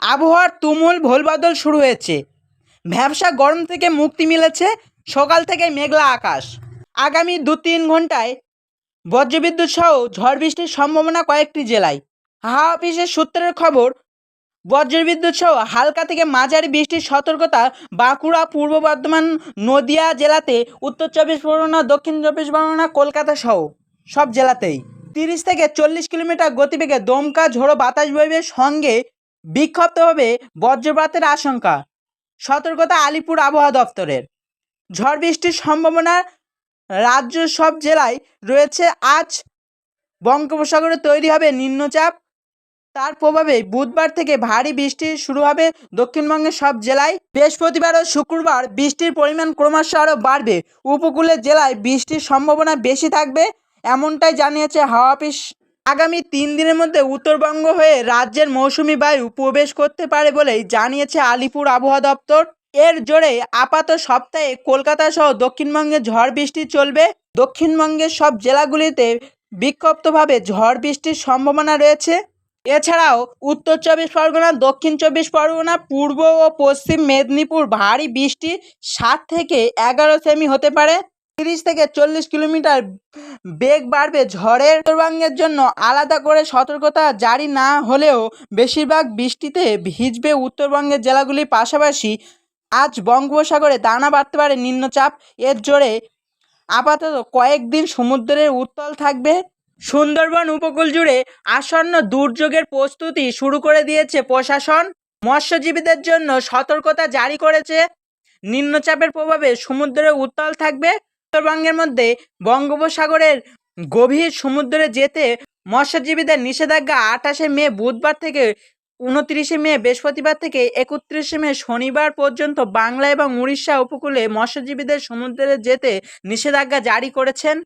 আবহাওয়ার তুমুল ভোলবাদল শুরু হয়েছে। ভ্যাবসা গরম থেকে মুক্তি মিলেছে সকাল থেকে মেঘলা আকাশ। আগামী দু তিন ঘন্টায় বজ্রবিদ্যুৎ সহ ঝড় বৃষ্টির সম্ভাবনা কয়েকটি জেলায়। হাওয়া অফিসের সূত্রের খবর, বজ্রবিদ্যুৎ সহ হালকা থেকে মাঝারি বৃষ্টির সতর্কতা বাঁকুড়া, পূর্ব বর্ধমান, নদিয়া জেলাতে, উত্তর চব্বিশ পরগনা, দক্ষিণ চব্বিশ পরগনা, কলকাতা সহ সব জেলাতেই। তিরিশ থেকে চল্লিশ কিলোমিটার গতিবেগে দমকা ঝোড়ো বাতাস বইবে সঙ্গে বিক্ষিপ্তভাবে বজ্রপাতের আশঙ্কা। সতর্কতা আলিপুর আবহাওয়া দপ্তরের। ঝড় বৃষ্টির সম্ভাবনা রাজ্য সব জেলায় রয়েছে। আজ বঙ্গোপসাগরে তৈরি হবে নিম্নচাপ। তার প্রভাবে বুধবার থেকে ভারী বৃষ্টি শুরু হবে দক্ষিণবঙ্গের সব জেলায়। বৃহস্পতিবার ও শুক্রবার বৃষ্টির পরিমাণ ক্রমশ আরও বাড়বে। উপকূলের জেলায় বৃষ্টির সম্ভাবনা বেশি থাকবে, এমনটাই জানিয়েছে হাওয়া অফিস আগামী তিন দিনের মধ্যে উত্তরবঙ্গ হয়ে রাজ্যের মৌসুমি বায়ু প্রবেশ করতে পারে বলেই জানিয়েছে আলিপুর আবহাওয়া দপ্তর। এর জোরে আপাত সপ্তাহে কলকাতা সহ দক্ষিণবঙ্গে ঝড় বৃষ্টি চলবে। দক্ষিণবঙ্গের সব জেলাগুলিতে বিক্ষিপ্তভাবে ঝড় বৃষ্টির সম্ভাবনা রয়েছে। এছাড়াও উত্তর চব্বিশ পরগনা, দক্ষিণ চব্বিশ পরগনা, পূর্ব ও পশ্চিম মেদিনীপুর ভারী বৃষ্টি সাত থেকে এগারো সেমি হতে পারে। তিরিশ থেকে চল্লিশ কিলোমিটার বেগ বাড়বে ঝড়ের উত্তরবঙ্গের জন্য। আলাদা করে সতর্কতা জারি না হলেও বেশিরভাগ বৃষ্টিতে ভিজবে উত্তরবঙ্গের জেলাগুলির পাশাপাশি। আজ বঙ্গোপসাগরে দানা বাড়তে পারে নিম্নচাপ। এর জোরে আপাতত কয়েকদিন সমুদ্রের উত্তল থাকবে। সুন্দরবন উপকূল জুড়ে আসন্ন দুর্যোগের প্রস্তুতি শুরু করে দিয়েছে প্রশাসন। মৎস্যজীবীদের জন্য সতর্কতা জারি করেছে। নিম্নচাপের প্রভাবে সমুদ্রে উত্তাল থাকবে। উত্তরবঙ্গের মধ্যে বঙ্গোপসাগরের গভীর সমুদ্রে যেতে মৎস্যজীবীদের নিষেধাজ্ঞা আঠাশে মে বুধবার থেকে উনত্রিশে মে বৃহস্পতিবার থেকে একত্রিশে মে শনিবার পর্যন্ত বাংলা এবং উড়িষ্যা উপকূলে মৎস্যজীবীদের সমুদ্রে যেতে নিষেধাজ্ঞা জারি করেছেন।